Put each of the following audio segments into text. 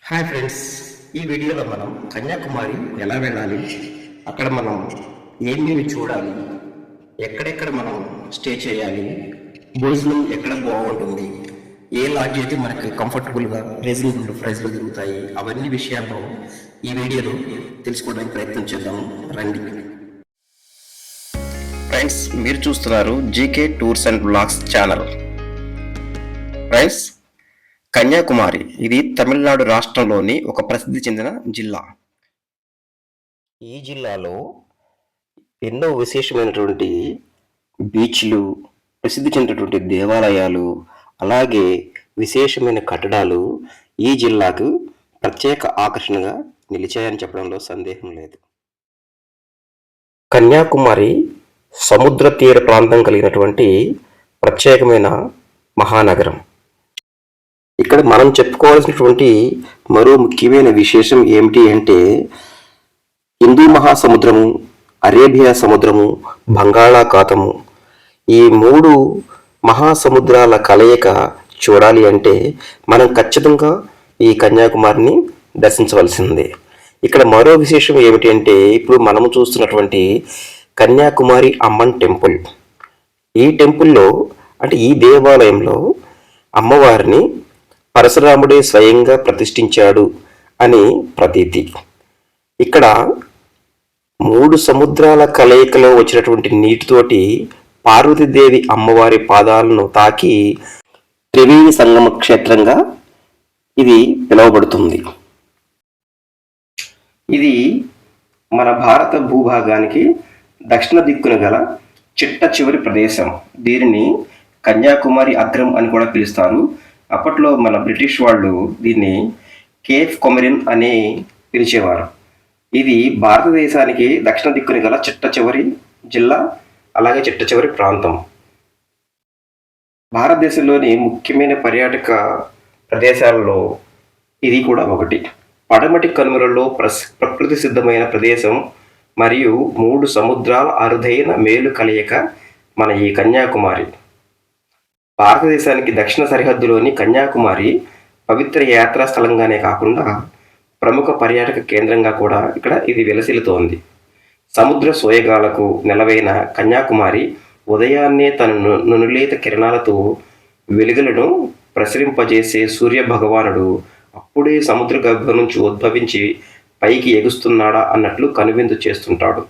Hi friends ఈ వీడియోలో మనం కన్యాకుమారి ఎలా వెళ్ళాలి? అక్కడ మనం ఏమేమి చూడాలి? ఎక్కడెక్కడ మనం స్టే చేయాలి? భోజనం ఎక్కడ బాగుంటుంది? ఏ లాడ్జ్ అయితే మనకి కంఫర్టబుల్గా రీజనబుల్ ప్రైస్లో దొరుకుతాయి? అవన్నీ విషయాల్లో ఈ వీడియోలో తెలుసుకోవడానికి ప్రయత్నం చేద్దాం. రండి. ఫ్రెండ్స్ మీరు చూస్తున్నారు GK tours and blogs channel friends Kanyakumari. ఇది తమిళనాడు రాష్ట్రంలోని ఒక ప్రసిద్ధి చెందిన జిల్లా. ఈ జిల్లాలో ఎన్నో విశేషమైనటువంటి బీచ్లు ప్రసిద్ధి చెందినటువంటి దేవాలయాలు అలాగే విశేషమైన కట్టడాలు ఈ జిల్లాకు ప్రత్యేక ఆకర్షణగా నిలిచాయని చెప్పడంలో సందేహం లేదు. కన్యాకుమారి సముద్ర తీర ప్రాంతం కలిగినటువంటి ప్రత్యేకమైన మహానగరం. ఇక్కడ మనం చెప్పుకోవాల్సినటువంటి మరో ముఖ్యమైన విశేషం ఏమిటి అంటే హిందూ మహాసముద్రము అరేబియా సముద్రము బంగాళాఖాతము. ఈ మూడు మహాసముద్రాల కలయిక చూడాలి అంటే మనం ఖచ్చితంగా ఈ కన్యాకుమారిని దర్శించవలసిందే. ఇక్కడ మరో విశేషం ఏమిటి అంటే ఇప్పుడు మనము చూస్తున్నటువంటి కన్యాకుమారి అమ్మన్ టెంపుల్. ఈ టెంపుల్లో అంటే ఈ దేవాలయంలో అమ్మవారిని పరశురాముడే స్వయంగా ప్రతిష్ఠించాడు అని ప్రతీతి. ఇక్కడ మూడు సముద్రాల కలయికలో వచ్చినటువంటి నీటితోటి పార్వతీదేవి అమ్మవారి పాదాలను తాకి త్రివేణి సంగమ క్షేత్రంగా ఇది పిలువబడుతుంది. ఇది మన భారత భూభాగానికి దక్షిణ దిక్కున గల చిట్ట చివరి ప్రదేశం. దీనిని కన్యాకుమారి అగ్రం అని కూడా పిలుస్తారు. అప్పట్లో మన బ్రిటిష్ వాళ్ళు దీన్ని కేఫ్ కొమెరిన్ అని పిలిచేవారు. ఇది భారతదేశానికి దక్షిణ దిక్కుని గల చిట్ట చివరి జిల్లా అలాగే చిట్ట చివరి ప్రాంతం. భారతదేశంలోని ముఖ్యమైన పర్యాటక ప్రదేశాలలో ఇది కూడా ఒకటి. పడమటి కనుమలలో ప్రస్ ప్రకృతి సిద్ధమైన ప్రదేశం మరియు మూడు సముద్రాల అరుదైన మేలు కలయిక మన ఈ కన్యాకుమారి. భారతదేశానికి దక్షిణ సరిహద్దులోని కన్యాకుమారి పవిత్ర యాత్రా స్థలంగానే కాకుండా ప్రముఖ పర్యాటక కేంద్రంగా కూడా ఇక్కడ ఇది వెలసిల్లుతోంది. సముద్ర సోయగాలకు నెలవైన కన్యాకుమారి ఉదయాన్నే తన ను- నునులేత కిరణాలతో వెలుగులను ప్రసరింపజేసే సూర్య భగవానుడు అప్పుడే సముద్ర గర్భం నుంచి ఉద్భవించి పైకి ఎగుస్తున్నాడా అన్నట్లు కనువిందు చేస్తుంటాడు.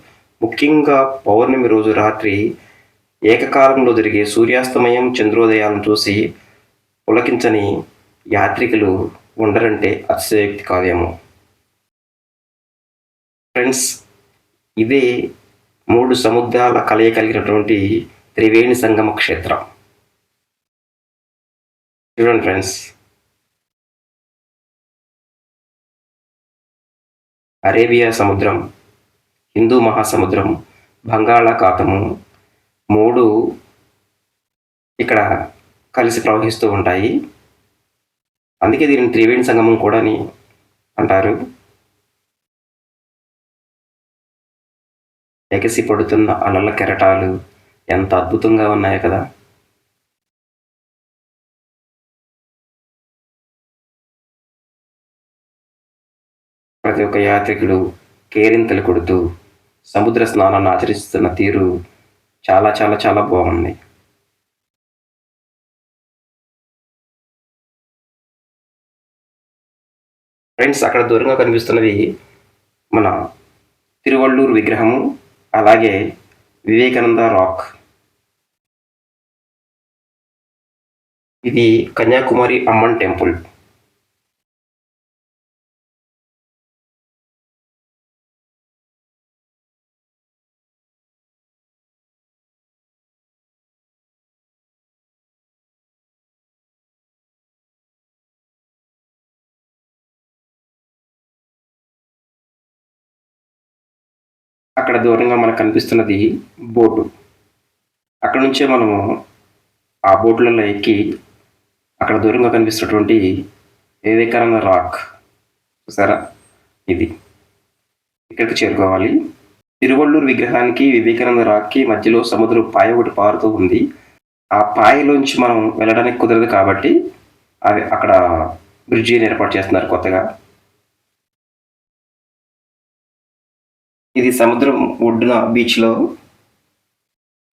ముఖ్యంగా పౌర్ణమి రోజు రాత్రి ఏకకాలంలో జరిగే సూర్యాస్తమయం చంద్రోదయాలను చూసి పులకించని యాత్రికులు ఉండరంటే అతిశయోక్తి కాదేమో. ఫ్రెండ్స్ ఇదే మూడు సముద్రాల కలయ కలిగినటువంటి త్రివేణి సంగమ క్షేత్రం. చూడండి ఫ్రెండ్స్. అరేబియా సముద్రం హిందూ మహాసముద్రం బంగాళాఖాతము మూడు ఇక్కడ కలిసి ప్రవహిస్తూ ఉంటాయి. అందుకే దీనిని త్రివేణి సంగమం కూడా అని అంటారు. ఎగసి పడుతున్న అలల కెరటాలు ఎంత అద్భుతంగా ఉన్నాయో కదా. ప్రతి ఒక్క యాత్రికుడు కేరింతలు కొడుతూ సముద్ర స్నానాన్ని ఆచరిస్తున్న తీరు చాలా చాలా చాలా బాగుంది ఫ్రెండ్స్ అక్కడ దూరంగా కనిపిస్తున్నది మన తిరువళ్ళూరు విగ్రహము అలాగే వివేకానంద రాక్. ఇది కన్యాకుమారి అమ్మన్ టెంపుల్. అక్కడ దూరంగా మనకు కనిపిస్తున్నది బోటు. అక్కడ నుంచే మనము ఆ బోట్లలో ఎక్కి అక్కడ దూరంగా కనిపిస్తున్నటువంటి వివేకానంద రాక్. చూసారా? ఇది. ఇక్కడికి చేరుకోవాలి. తిరువళ్ళూరు విగ్రహానికి వివేకానంద రాక్కి మధ్యలో సముద్రం పాయ ఒకటి పారుతూ ఉంది. ఆ పాయలోంచి మనం వెళ్ళడానికి కుదరదు కాబట్టి అవి అక్కడ బ్రిడ్జిని ఏర్పాటు చేస్తున్నారు కొత్తగా. ఇది సముద్రం ఒడ్డున బీచ్లో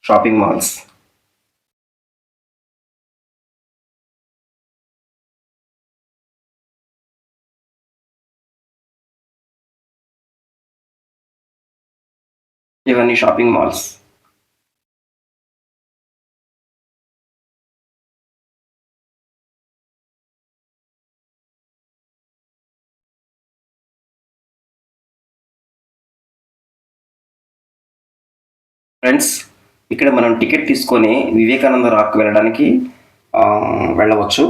షాపింగ్ మాల్స్ ఇవన్నీ షాపింగ్ మాల్స్ ఫ్రెండ్స్ ఇక్కడ మనం టికెట్ తీసుకొని వివేకానంద రాక్ వెళ్ళడానికి వెళ్ళవచ్చు.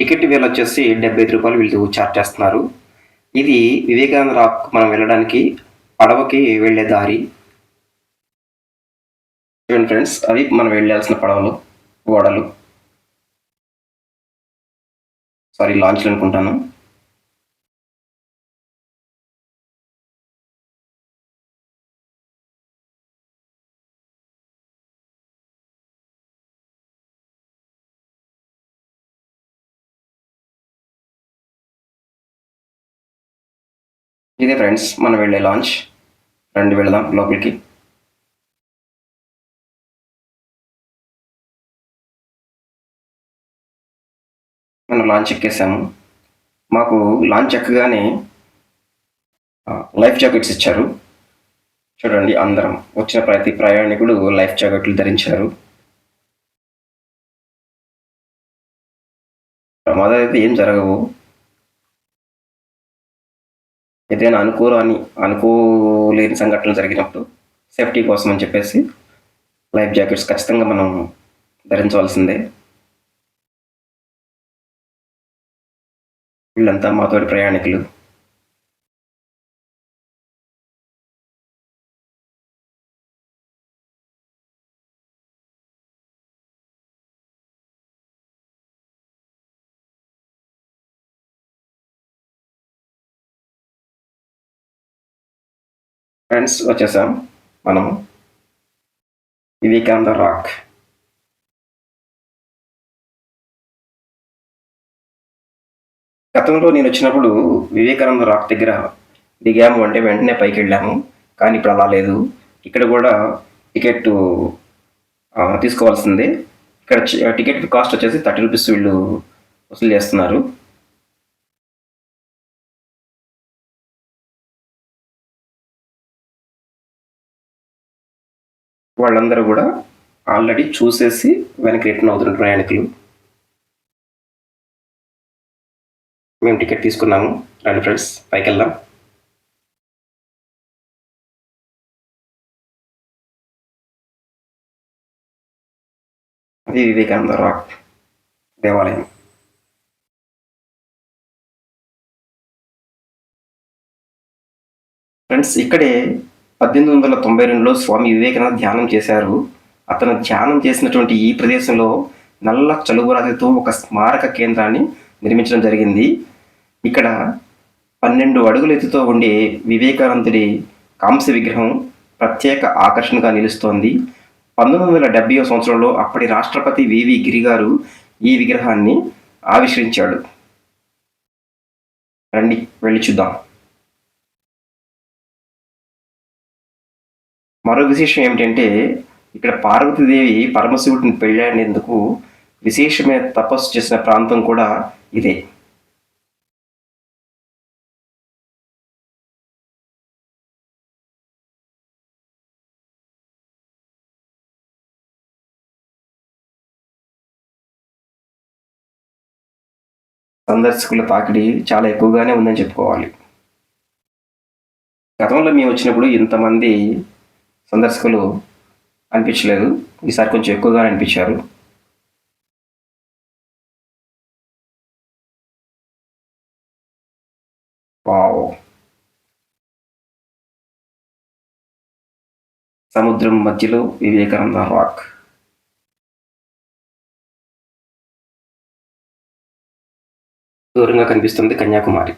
టికెట్ వేలు వచ్చేసి డెబ్బై ఐదు రూపాయలు వీళ్ళు చార్జ్ చేస్తున్నారు. ఇది వివేకానంద రాక్ మనం వెళ్ళడానికి పడవకి వెళ్ళే దారి. చూడండి ఫ్రెండ్స్ అవి మనం వెళ్ళాల్సిన పడవలు ఓడలు సారీ లాంచ్లు అనుకుంటాను. ఇదే ఫ్రెండ్స్ మనం వెళ్ళే లాంచ్ రండి వెళదాం లోపలికి. మనం లాంచ్ ఎక్కేసాము. మాకు లాంచ్ ఎక్కగానే లైఫ్ జాకెట్స్ ఇచ్చారు. చూడండి అందరం వచ్చిన ప్రతి ప్రయాణికుడు లైఫ్ జాకెట్లు ధరించారు. ప్రమాదాలు అయితే ఏం జరగవు. ఏదైనా అనుకోని అనుకోలేని సంఘటనలు జరిగినప్పుడు సేఫ్టీ కోసం అని చెప్పేసి లైఫ్ జాకెట్స్ ఖచ్చితంగా మనం ధరించవలసిందే. వీళ్ళంతా మాతోటి ప్రయాణికులు. ఫ్రెండ్స్ వచ్చేసాం మనం వివేకానంద రాక్. గతంలో నేను వచ్చినప్పుడు వివేకానంద రాక్ దగ్గర దిగాము అంటే వెంటనే పైకి వెళ్ళాము. కానీ ఇప్పుడు అలా లేదు. ఇక్కడ కూడా టికెట్ తీసుకోవాల్సిందే. ఇక్కడ టికెట్ కాస్ట్ వచ్చేసి థర్టీ రూపీస్ వీళ్ళు వసూలు చేస్తున్నారు. వాళ్ళందరూ కూడా ఆల్రెడీ చూసేసి వెనక్కి రిటర్న్ అవుతున్నారు ప్రయాణికులు. మేము టికెట్ తీసుకున్నాము. రండి ఫ్రెండ్స్ పైకి వెళ్దాం. అది వివేకానంద రాక్ దేవాలయం. ఫ్రెండ్స్ ఇక్కడే పద్దెనిమిది వందల తొంభై రెండులో స్వామి వివేకానంద ధ్యానం చేశారు. అతను ధ్యానం చేసినటువంటి ఈ ప్రదేశంలో నల్ల చలువరాతితో ఒక స్మారక కేంద్రాన్ని నిర్మించడం జరిగింది. ఇక్కడ పన్నెండు అడుగుల ఎత్తుతో ఉండే వివేకానందుడి కాంస్య విగ్రహం ప్రత్యేక ఆకర్షణగా నిలుస్తోంది. పంతొమ్మిది వందల డెబ్బై సంవత్సరంలో అప్పటి రాష్ట్రపతి వివి గిరి గారు ఈ విగ్రహాన్ని ఆవిష్కరించాడు. రండి వెళ్ళి చూద్దాం. మరో విశేషం ఏమిటంటే ఇక్కడ పార్వతీదేవి పరమశివుడిని పెళ్ళాడేందుకు విశేషమైన తపస్సు చేసిన ప్రాంతం కూడా ఇదే. సందర్శకుల తాకిడి చాలా ఎక్కువగానే ఉందని చెప్పుకోవాలి. గతంలో మేము వచ్చినప్పుడు ఇంతమంది సందర్శకులు అనిపించలేదు. ఈసారి కొంచెం ఎక్కువగా అనిపించారు. వావ్. సముద్రం మధ్యలో వివేకానంద రాక్. దూరంగా కనిపిస్తుంది కన్యాకుమారి.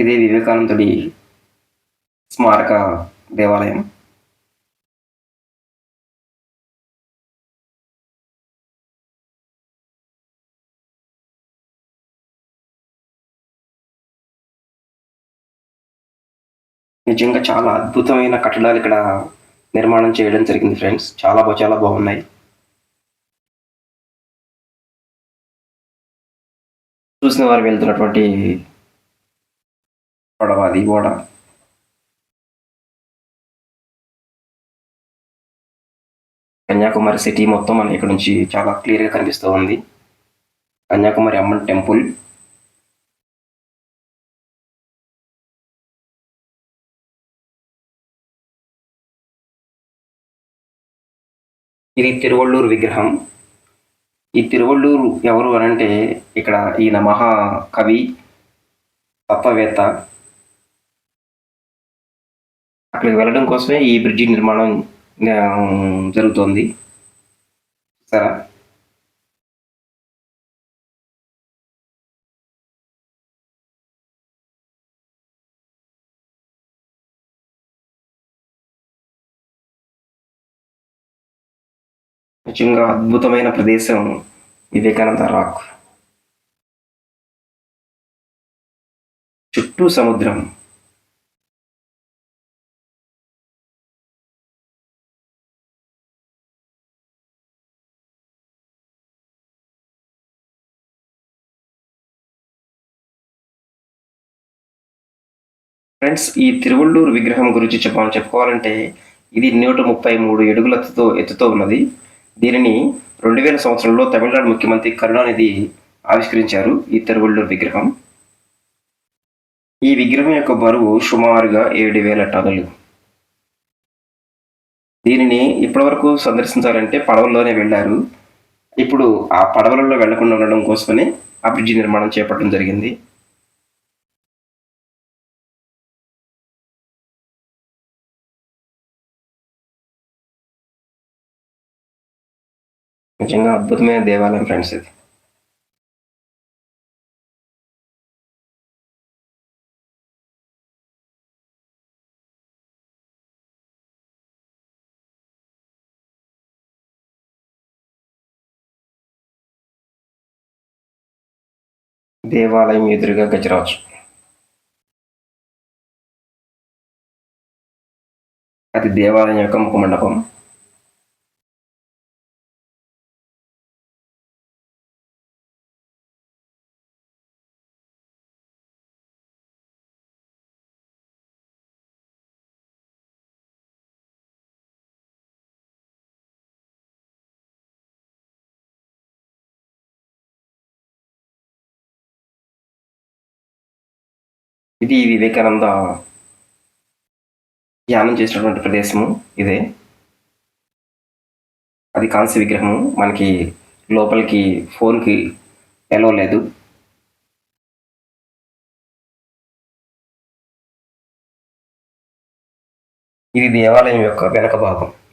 ఇది వివేకానందుడి స్మారక దేవాలయం. నిజంగా చాలా అద్భుతమైన కట్టడాలు ఇక్కడ నిర్మాణం చేయడం జరిగింది ఫ్రెండ్స్. చాలా చాలా బాగున్నాయి. చూసిన వారు వెళ్తున్నటువంటి పడవ అది ఓడ కన్యాకుమారి సిటీ మొత్తం మనకి ఇక్కడ నుంచి చాలా క్లియర్గా కనిపిస్తూ ఉంది. కన్యాకుమారి అమ్మన్ టెంపుల్. ఇది తిరువళ్ళూరు విగ్రహం. ఈ తిరువళ్ళూరు ఎవరు అని అంటే ఇక్కడ ఈయన మహా కవి తత్వవేత్త. అక్కడికి వెళ్ళడం కోసమే ఈ బ్రిడ్జి నిర్మాణం జరుగుతోంది. సరే. నిజంగా అద్భుతమైన ప్రదేశం వివేకానంద రాక్. చుట్టూ సముద్రం. ఫ్రెండ్స్ ఈ తిరువళ్ళూరు విగ్రహం గురించి చెప్పమని చెప్పుకోవాలంటే ఇది నూట ముప్పై మూడు ఎడుగులతో ఎత్తుతో ఎత్తుతో ఉన్నది. దీనిని రెండు వేల సంవత్సరంలో తమిళనాడు ముఖ్యమంత్రి కరుణానిధి ఆవిష్కరించారు ఈ తిరువళ్ళూరు విగ్రహం. ఈ విగ్రహం యొక్క బరువు సుమారుగా ఏడు వేల టన్నులు. దీనిని ఇప్పటివరకు సందర్శించాలంటే పడవల్లోనే వెళ్ళారు. ఇప్పుడు ఆ పడవలలో వెళ్ళకుండా ఉండడం కోసమని ఆ బ్రిడ్జి నిర్మాణం చేపట్టడం జరిగింది. నిజంగా అద్భుతమైన దేవాలయం ఫ్రెండ్స్ ఇది. దేవాలయం ఎదురుగా గజరాజు. అది దేవాలయం యొక్క ముఖ ఇది వివేకానంద ధ్యానం చేసినటువంటి ప్రదేశము ఇదే. అది కాంస్య విగ్రహము. మనకి లోపలికి ఫోన్కి ఎలో లేదు. ఇది దేవాలయం యొక్క వెనక భాగం.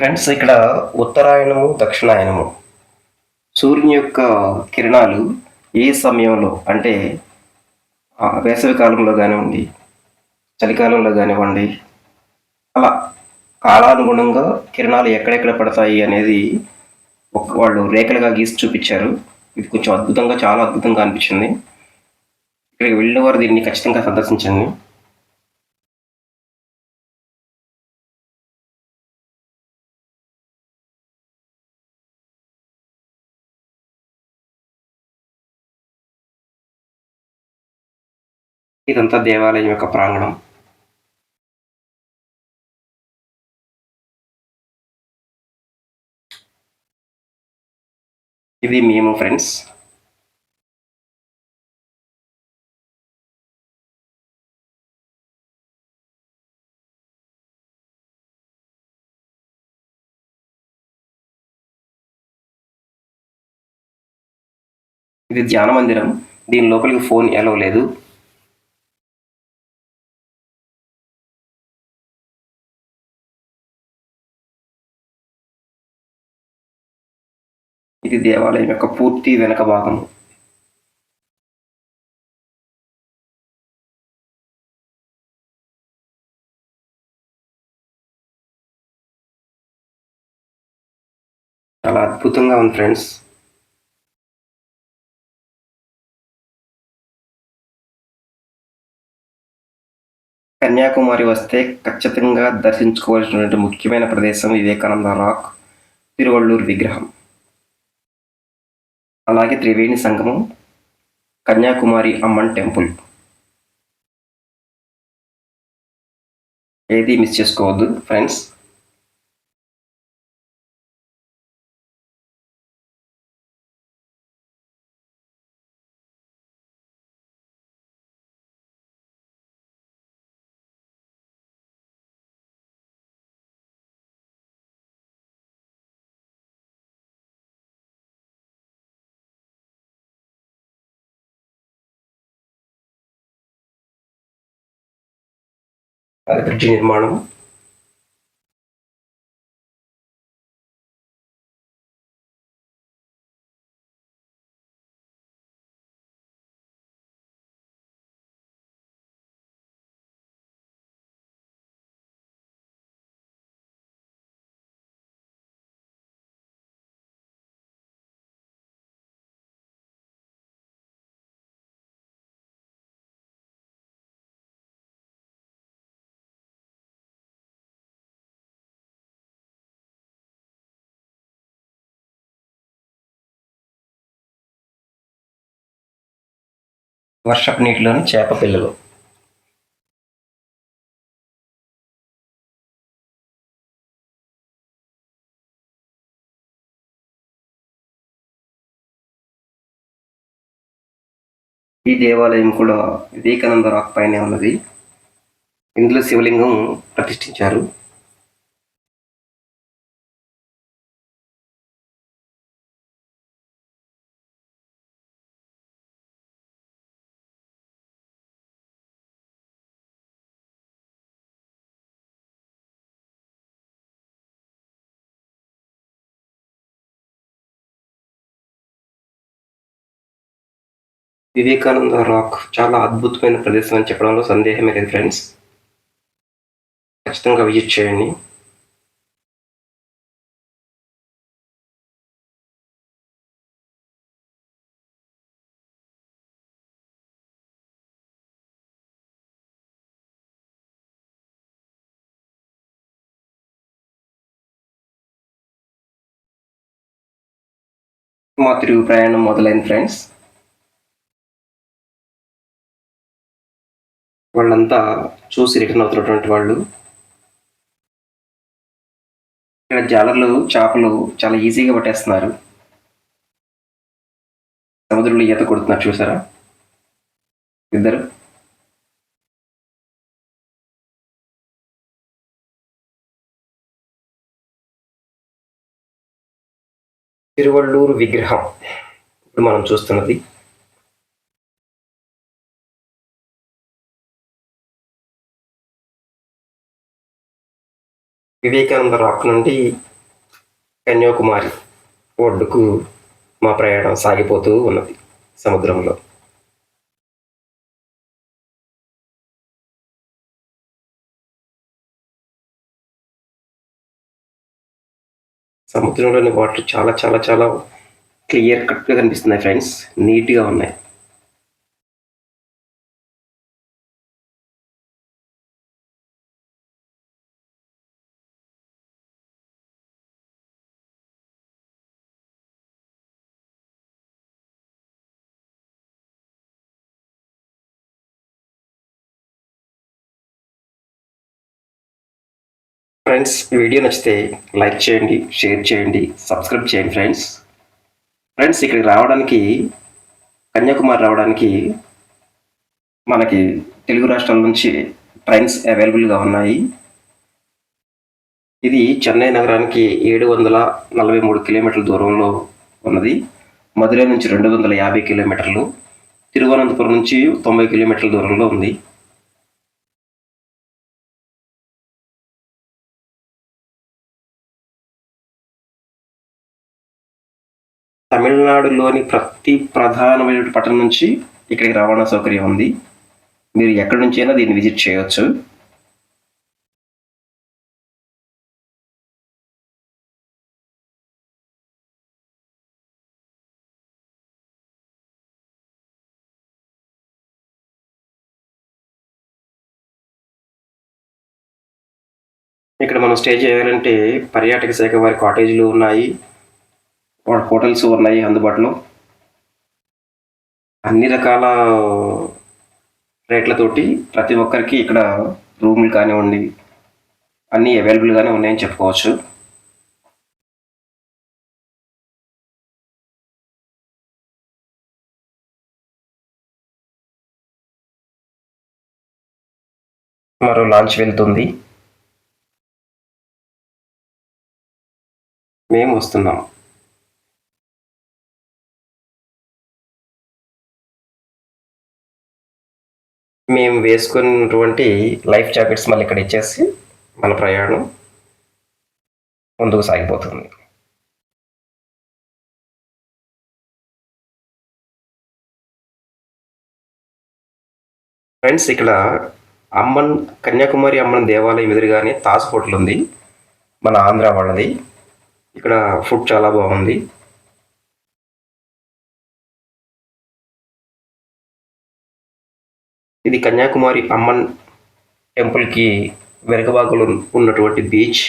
ఫ్రెండ్స్ ఇక్కడ ఉత్తరాయణము దక్షిణాయనము. సూర్యుని యొక్క కిరణాలు ఏ సమయంలో అంటే వేసవి కాలంలో కానివ్వండి చలికాలంలో కానివ్వండి అలా కాలానుగుణంగా కిరణాలు ఎక్కడెక్కడ పడతాయి అనేది ఒక వాళ్ళు రేఖలుగా గీసి చూపించారు. ఇది కొంచెం అద్భుతంగా చాలా అద్భుతంగా అనిపించింది. ఇక్కడికి వెళ్ళిన వారు దీన్ని ఖచ్చితంగా సందర్శించండి. ఇదంతా దేవాలయం యొక్క ప్రాంగణం. ఇది మేము ఫ్రెండ్స్. ఇది ధ్యాన మందిరం. దీని లోపలికి ఫోన్ ఎలవలేదు ఇది దేవాలయం యొక్క పూర్తి వెనక భాగము చాలా అద్భుతంగా ఉంది ఫ్రెండ్స్. కన్యాకుమారి వస్తే ఖచ్చితంగా దర్శించుకోవాల్సినటువంటి ముఖ్యమైన ప్రదేశం వివేకానంద రాక్ తిరువళ్ళూరు విగ్రహం. అలాగే త్రివేణి సంగమం కన్యాకుమారి అమ్మన్ టెంపుల్. ఏది మిస్ చేసుకోవద్దు ఫ్రెండ్స్ అది బ్రిడ్జి నిర్మాణం వర్షపు నీటిలోని చేప పిల్లలు. ఈ దేవాలయం కూడా వివేకానంద రాక్ పైనే ఉన్నది. ఇందులో శివలింగం ప్రతిష్ఠించారు. వివేకానంద రాక్ చాలా అద్భుతమైన ప్రదేశం అని చెప్పడంలో సందేహమే లేదు ఫ్రెండ్స్ ఖచ్చితంగా విజిట్ చేయండి. మా తిరుగు ప్రయాణం మొదలైంది ఫ్రెండ్స్ వాళ్ళంతా చూసి రిటర్న్ అవుతున్నటువంటి వాళ్ళు. ఇక్కడ జాలర్లు చేపలు చాలా ఈజీగా పట్టేస్తున్నారు. సముద్రంలో ఈత కొడుతున్నారు చూసారా? ఇద్దరు. తిరువళ్ళూరు విగ్రహం ఇప్పుడు మనం చూస్తున్నది. వివేకానంద రాక్ నుండి కన్యాకుమారి ఒడ్డుకు మా ప్రయాణం సాగిపోతూ ఉన్నది సముద్రంలో. సముద్రంలోని వాటర్ చాలా చాలా చాలా క్లియర్ కట్గా కనిపిస్తున్నాయి ఫ్రెండ్స్. నీట్గా ఉన్నాయి. ఫ్రెండ్స్ వీడియో నచ్చితే లైక్ చేయండి షేర్ చేయండి సబ్స్క్రైబ్ చేయండి ఫ్రెండ్స్. ఫ్రెండ్స్ ఇక్కడికి రావడానికి కన్యాకుమారి రావడానికి మనకి తెలుగు రాష్ట్రాల నుంచి ట్రైన్స్ అవైలబుల్గా ఉన్నాయి. ఇది చెన్నై నగరానికి ఏడు వందల నలభై మూడు కిలోమీటర్ల దూరంలో ఉన్నది. మధురై నుంచి రెండు వందల యాభై కిలోమీటర్లు. తిరువనంతపురం నుంచి తొంభై కిలోమీటర్ల దూరంలో ఉంది. తమిళనాడులోని ప్రతి ప్రధానమైన పట్టణం నుంచి ఇక్కడికి రవాణా సౌకర్యం ఉంది. మీరు ఎక్కడి నుంచి అయినా దీన్ని విజిట్ చేయవచ్చు ఇక్కడ మనం స్టే చేయాలంటే పర్యాటక శాఖ వారి కాటేజీలు ఉన్నాయి. హోటల్స్ ఉన్నాయి అందుబాటులో. అన్ని రకాల రేట్లతోటి ప్రతి ఒక్కరికి ఇక్కడ రూములు కానివ్వండి అన్నీ అవైలబుల్గానే ఉన్నాయని చెప్పుకోవచ్చు. మరో లాంచ్ వెళ్తుంది. మేము వస్తున్నాం. మేము వేసుకున్నటువంటి లైఫ్ జాకెట్స్ మళ్ళీ ఇక్కడ ఇచ్చేసి మన ప్రయాణం ముందుకు సాగిపోతుంది. ఫ్రెండ్స్ ఇక్కడ అమ్మన్ కన్యాకుమారి అమ్మన్ దేవాలయం ఎదురుగానే తాజ్ హోటల్ ఉంది. మన ఆంధ్ర వాళ్ళది. ఇక్కడ ఫుడ్ చాలా బాగుంది. ఇది కన్యాకుమారి అమ్మన్ టెంపుల్కి వెనకబాగులు ఉన్నటువంటి బీచ్.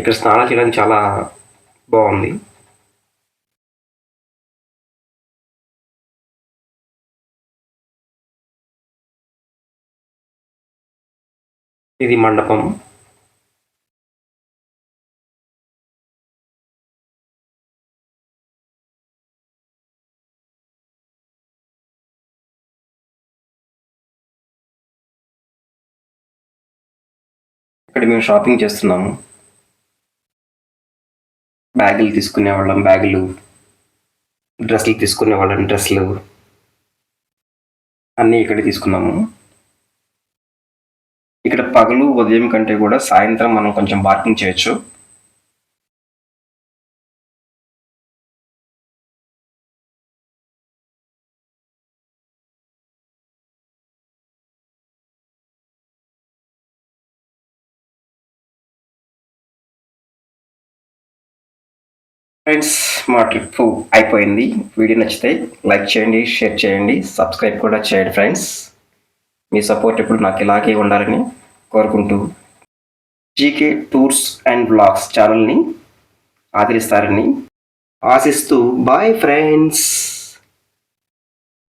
ఇక్కడ స్నానం చేయడానికి చాలా బాగుంది. ఇది మండపం. మేము షాపింగ్ చేస్తున్నాము. బ్యాగులు తీసుకునే వాళ్ళం బ్యాగులు డ్రెస్సులు తీసుకునేవాళ్ళం డ్రెస్సులు అన్నీ ఇక్కడ తీసుకున్నాము. ఇక్కడ పగలు ఉదయం కంటే కూడా సాయంత్రం మనం కొంచెం పార్కింగ్ చేయొచ్చు. ఫ్రెండ్స్ మా ట్రిప్ అయిపోయింది. వీడియో నచ్చితే లైక్ చేయండి షేర్ చేయండి సబ్స్క్రైబ్ కూడా చేయండి ఫ్రెండ్స్. మీ సపోర్ట్ ఎప్పుడు నాకు ఇలాగే ఉండాలని కోరుకుంటూ జీకే టూర్స్ అండ్ బ్లాగ్స్ ఛానల్ని ఆదరిస్తారని ఆశిస్తూ బాయ్ ఫ్రెండ్స్.